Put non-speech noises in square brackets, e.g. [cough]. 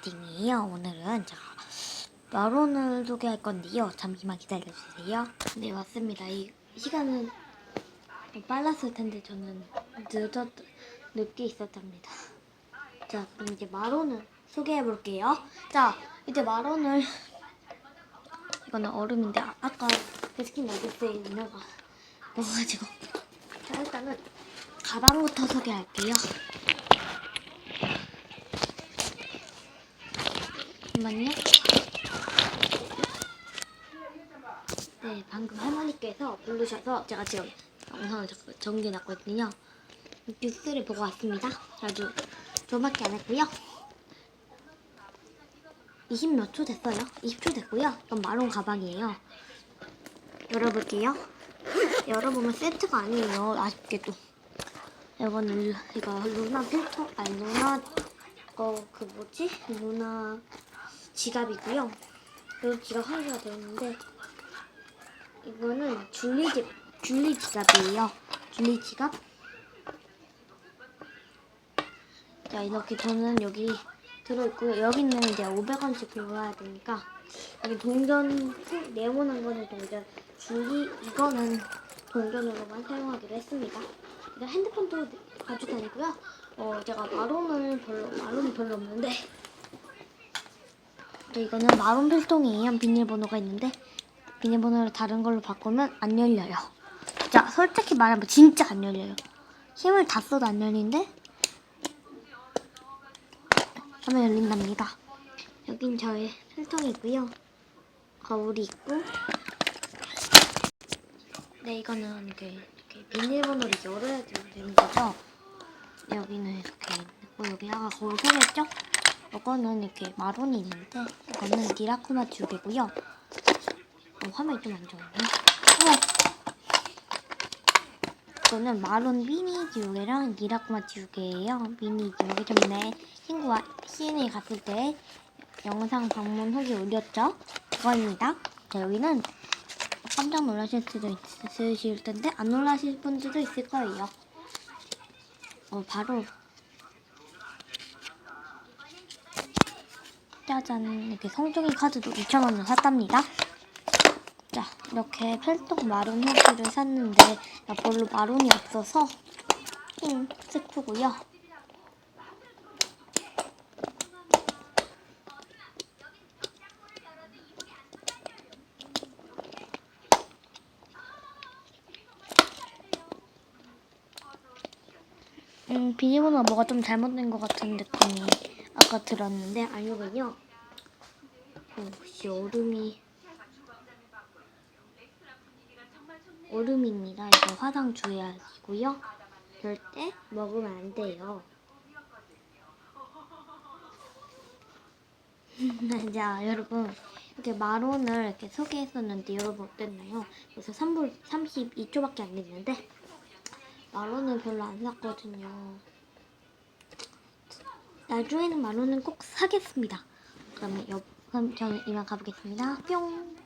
크래프팅이에요. 오늘은 제가 마론을 소개할 건데요. 잠시만 기다려주세요. 네, 맞습니다. 이 시간은 좀 빨랐을 텐데 저는 늦었, 늦게 있었답니다. 자, 그럼 이제 마론을 소개해 볼게요. 자, 이제 마론을 이거는 얼음인데 아, 아까 베스킨 라빈스에 있는 거 먹어가지고 자, 일단은 가방부터 소개할게요. 잠깐만요. 네, 방금 할머니께서 부르셔서 제가 지금 영상을 정- 정리해 놨거든요. 뉴스를 보고 왔습니다. 아주 저밖에 안 했고요. 20 몇 초 됐어요. 20초 됐고요. 이건 마론 가방이에요. 열어볼게요. 열어보면 세트가 아니에요. 아쉽게도. 이거는 이거 루나 필터, 아니 루나 거그 뭐지? 루나 지갑이고요. 여기 지갑 한 개가 더 있는데 이거는 줄리 지 줄리 지갑이에요. 줄리 지갑. 자 이렇게 저는 여기 들어있고요. 여기는 이제 500원씩 들어가야 되니까 여기 동전 네모난 거는 동전 줄리 이거는 동전으로만 사용하기로 했습니다. 핸드폰도 가지고 다니고요. 어 제가 마론을 별로 마론이 별로 없는데 네, 이거는 마론 필통이에요. 비닐번호가 있는데 비닐번호를 다른 걸로 바꾸면 안 열려요. 자, 솔직히 말하면 진짜 안 열려요. 힘을 다 써도 안 열리는데 하면 열린답니다. 여긴 저의 필통이고요. 거울이 있고 네, 이거는 이렇게, 이렇게 비닐번호를 열어야 되는 거죠. 여기는 이렇게 있고 여기 아까 거울 소개했죠? 이거는 이렇게 마론이 있는데 이거는 니라쿠마 듀개고요. 어, 화면이 좀 안 좋네. 어머! 이거는 마론 미니 듀개랑 니라쿠마 듀개예요. 미니 듀개 전에 친구와 CNA 갔을 때 영상 방문 후기 올렸죠? 그거입니다. 자 여기는 깜짝 놀라실 수도 있으실 텐데 안 놀라실 분들도 있을 거예요. 어 바로 짜잔 이렇게 성종이 카드도 2,000원을 샀답니다. 자 이렇게 필통 마론 후기를 샀는데 나 별로 마론이 없어서 음 슬프고요. 음, 비닐번호가 뭐가 좀 잘못된 것 같은 느낌이 아까 들었는데 아니군요. 어, 혹시 얼음이 얼음입니다. 이거 화상 주의하시고요. 절대 먹으면 안 돼요. [laughs] 자, 여러분 이렇게 마론을 이렇게 소개했었는데 여러분 어땠나요? 그래서 3분 32초밖에 안 됐는데 마론은 별로 안 샀거든요. 나중에는 마론은 꼭 사겠습니다. 그러면 여, 그럼 저는 이만 가보겠습니다. 뿅, 뿅.